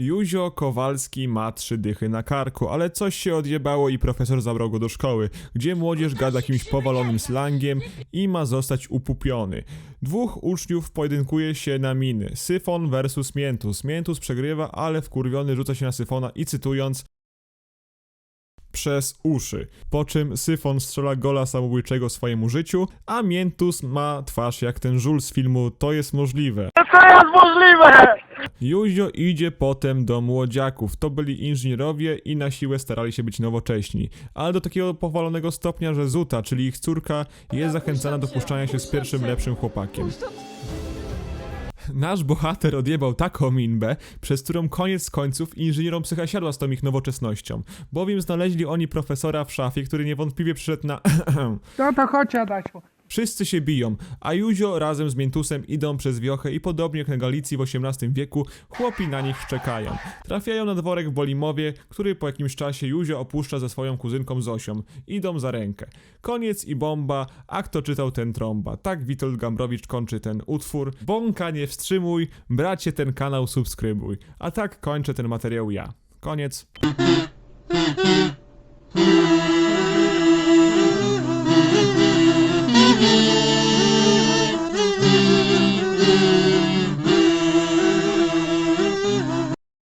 Józio Kowalski ma trzy dychy na karku, ale coś się odjebało i profesor zabrał go do szkoły, gdzie młodzież gada jakimś powalonym slangiem i ma zostać upupiony. Dwóch uczniów pojedynkuje się na miny. Syfon versus Miętus. Miętus przegrywa, ale wkurwiony rzuca się na Syfona i cytując przez uszy. Po czym Syfon strzela gola samobójczego swojemu życiu, a Miętus ma twarz jak ten żul z filmu To jest możliwe. To jest możliwe! Józio idzie potem do młodziaków. To byli inżynierowie i na siłę starali się być nowocześni. Ale do takiego powalonego stopnia, że Zuta, czyli ich córka, jest zachęcana do puszczania się z pierwszym lepszym chłopakiem. Nasz bohater odjebał taką minbę, przez którą koniec końców inżynierom psycha siadła z tą ich nowoczesnością, bowiem znaleźli oni profesora w szafie, który niewątpliwie przyszedł na No to chodź Adasiu. Wszyscy się biją, a Józio razem z Miętusem idą przez wiochę i podobnie jak na Galicji w XVIII wieku, chłopi na nich szczekają. Trafiają na dworek w Bolimowie, który po jakimś czasie Józio opuszcza ze swoją kuzynką Zosią. Idą za rękę. Koniec i bomba, a kto czytał ten trąba. Tak Witold Gambrowicz kończy ten utwór. Bąka nie wstrzymuj, bracie ten kanał subskrybuj. A tak kończę ten materiał ja. Koniec.